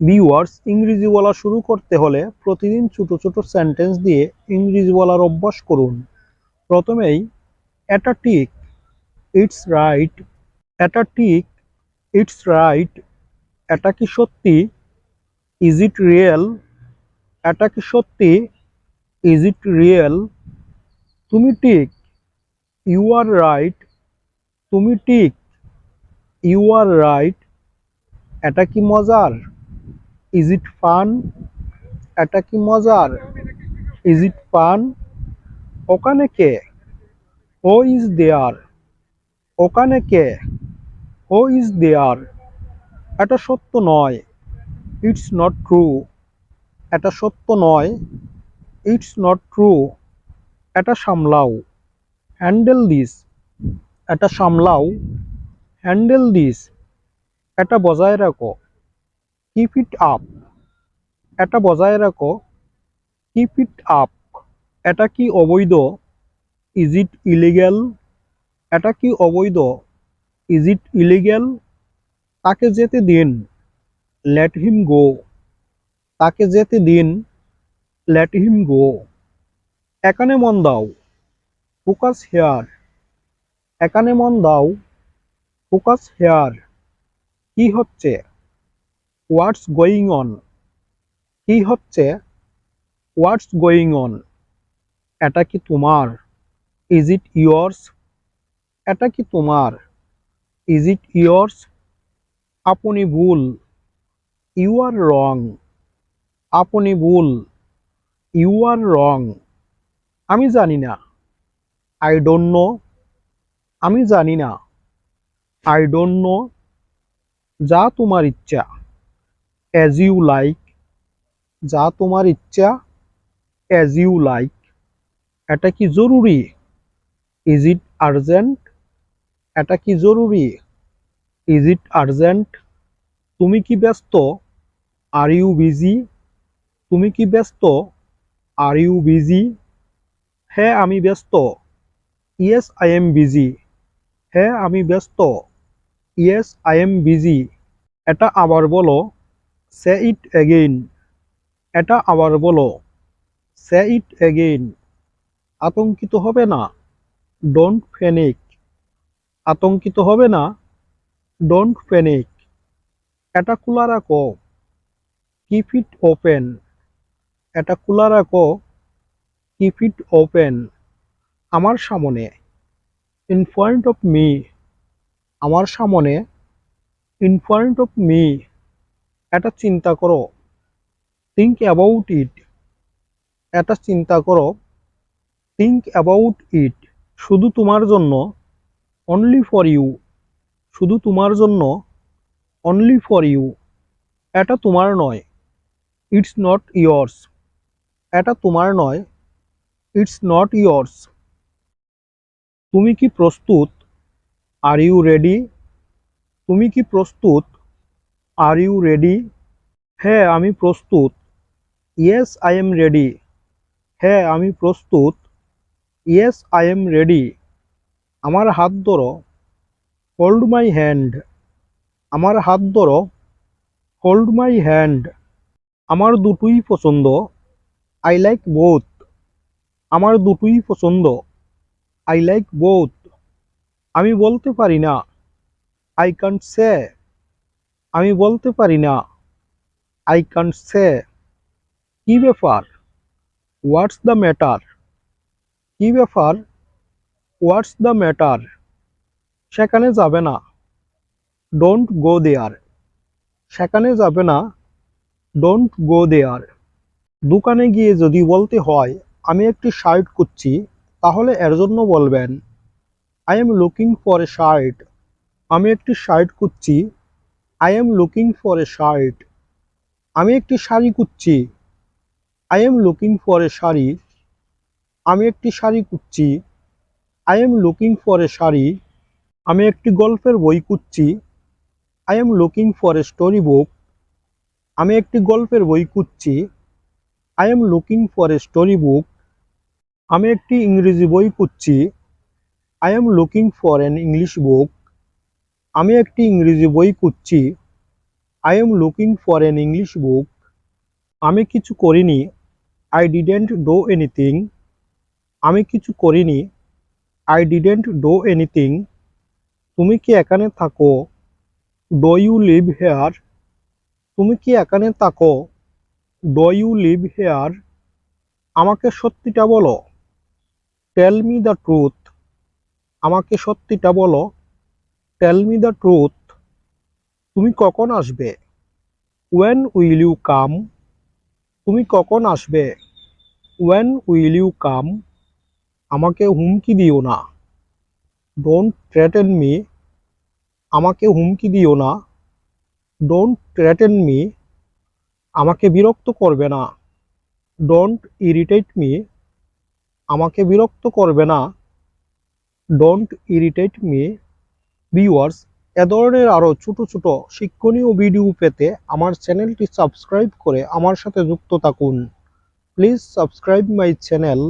Viewers ইংরেজি বলা শুরু করতে হলে প্রতিদিন ছোট ছোট সেন্টেন্স দিয়ে ইংরেজি বলার অভ্যাস করুন। প্রথমেই এটা ঠিক ইটস রাইট এটা ঠিক ইটস রাইট এটা কি সত্যি? ইজ ইট রিয়েল এটা কি সত্যি? ইজ ইট রিয়েল তুমি ঠিক? ইউ আর রাইট তুমি ঠিক? ইউ আর রাইট এটা কি মজার? ইজ ইট ফান এটা কি মজার? ইজ ইট ফান ওখানে কে? ও ইজ দেয়ার ওখানে কে? ও ইজ দেয়ার এটা সত্য নয়। ইটস নট ট্রু এটা সত্য নয়। ইটস নট ট্রু এটা সামলাও। হ্যান্ডেল দিস এটা সামলাও। হ্যান্ডেল দিস এটা বজায় রাখো। কিপ ইট আপ এটা বজায় রাখো। কিপ ইট আপ এটা কি অবৈধ? ইজ ইট ইলিগ্যাল এটা কি অবৈধ? ইজ ইট ইলিগ্যাল তাকে যেতে দিন। লেট হিম গো তাকে যেতে দিন। লেট হিম গো এখানে মন দাও। ফোকাস হেয়ার এখানে মন দাও। ফোকাস হেয়ার কি হচ্ছে? হোয়াটস গোয়িং অন কি হচ্ছে? হোয়াটস গোয়িং অন এটা কি তোমার? ইজ ইট ইয়র্স এটা কি তোমার? ইজ ইট ইয়র্স আপনি ভুল। ইউ আর রং আপনি ভুল। ইউ আর রং আমি জানি না। আই ডোন্ট নো আমি জানি না। আই ডোন্ট নো যা তোমার ইচ্ছা। অ্যাজ ইউ লাইক যা তোমার ইচ্ছা অ্যাজ ইউ লাইক এটা কি জরুরি? ইজ ইট আর্জেন্ট এটা কি জরুরি? ইজ ইট আর্জেন্ট তুমি কি ব্যস্ত? আর ইউ বিজি তুমি কি ব্যস্ত? আর ইউ বিজি হ্যাঁ আমি ব্যস্ত। ইয়েস আই এম বিজি হ্যাঁ আমি ব্যস্ত। ইয়েস আই এম বিজি এটা আবার বলো। সে ইট এগেইন এটা আবার বলো। সে ইট এগেইন আতঙ্কিত হবে না। ডোন্ট ফেনিক আতঙ্কিত হবে না। ডোন্ট প্যানিক এটা খোলা রাখো। কিপ ইট ওপেন এটা খোলা রাখো। কিপ ইট ওপেন আমার সামনে। ইন ফ্রন্ট অফ মি আমার সামনে। ইন ফ্রন্ট অফ মি এটা চিন্তা করো। থিঙ্ক অ্যাবাউট ইট এটা চিন্তা করো। থিঙ্ক অ্যাবাউট ইট শুধু তোমার জন্য অনলি ফর ইউ শুধু তোমার জন্য অনলি ফর ইউ এটা তোমার নয়। ইটস নট ইয়র্স এটা তোমার নয়। ইটস নট ইয়র্স তুমি কি প্রস্তুত? আর ইউ রেডি তুমি কি প্রস্তুত? আর ইউ রেডি হ্যাঁ আমি প্রস্তুত। ইয়েস আই এম রেডি হ্যাঁ আমি প্রস্তুত। ইয়েস আই এম রেডি আমার হাত ধরো। হোল্ড মাই হ্যান্ড আমার হাত ধরো। হোল্ড মাই হ্যান্ড আমার দুটোই পছন্দ। আই লাইক বোথ আমার দুটোই পছন্দ। আই লাইক বোথ আমি বলতে পারি না। আই কান্ট সে আমি বলতে পারি না। আই কান্ট সে কি ব্যাপার? হোয়াটস দ্য ম্যাটার কি ব্যাপার? হোয়াটস দ্য ম্যাটার সেখানে যাবে না। ডোন্ট গো দেয়ার সেখানে যাবে না। ডোন্ট গো দেয়ার দোকানে গিয়ে যদি বলতে হয়, আমি একটি শার্ট খুঁজছি, তাহলে এর জন্য বলবেন I am looking for a shirt আমি একটি শার্ট খুঁজছি I am looking for a shirt আমি একটি শাড়ি খুঁজছি I am looking for a sari. আমি একটি শাড়ি খুঁজছি I am looking for a sari. আমি একটি গল্পের বই খুঁজছি I am looking for a story book আমি একটি গল্পের বই খুঁজছি I am looking for a story book আমি একটি ইংরেজি বই খুঁজছি I am looking for an English book আমি একটি ইংরেজি বই খুঁজছি। I am looking for an English book আমি কিছু করিনি। আই ডিডেন্ট ডো এনিথিং আমি কিছু করিনি। আই ডিডেন্ট ডো এনিথিং তুমি কি এখানে থাকো? ডো ইউ লিভ হেয়ার তুমি কি এখানে থাকো? ডো ইউ লিভ হেয়ার আমাকে সত্যিটা বলো। টেল মি দ্য ট্রুথ আমাকে সত্যিটা বলো। টেল মি দ্য ট্রুথ তুমি কখন আসবে? ওয়েন উইল ইউ কাম তুমি কখন আসবে? ওয়েন উইল ইউ কাম আমাকে হুমকি দিও না। ডোন্ট থ্রেটেন মি আমাকে হুমকি দিও না। ডোন্ট থ্রেটেন মি আমাকে বিরক্ত করবে না। ডোন্ট ইরিটেট মি আমাকে বিরক্ত করবে না। ডোন্ট ইরিটেট মি ভিউয়ার্স এ ধরনের আরও ছোট ছোট শিক্ষণীয় ভিডিও পেতে আমার চ্যানেলটি সাবস্ক্রাইব করে আমার সাথে যুক্ত থাকুন। Please subscribe my channel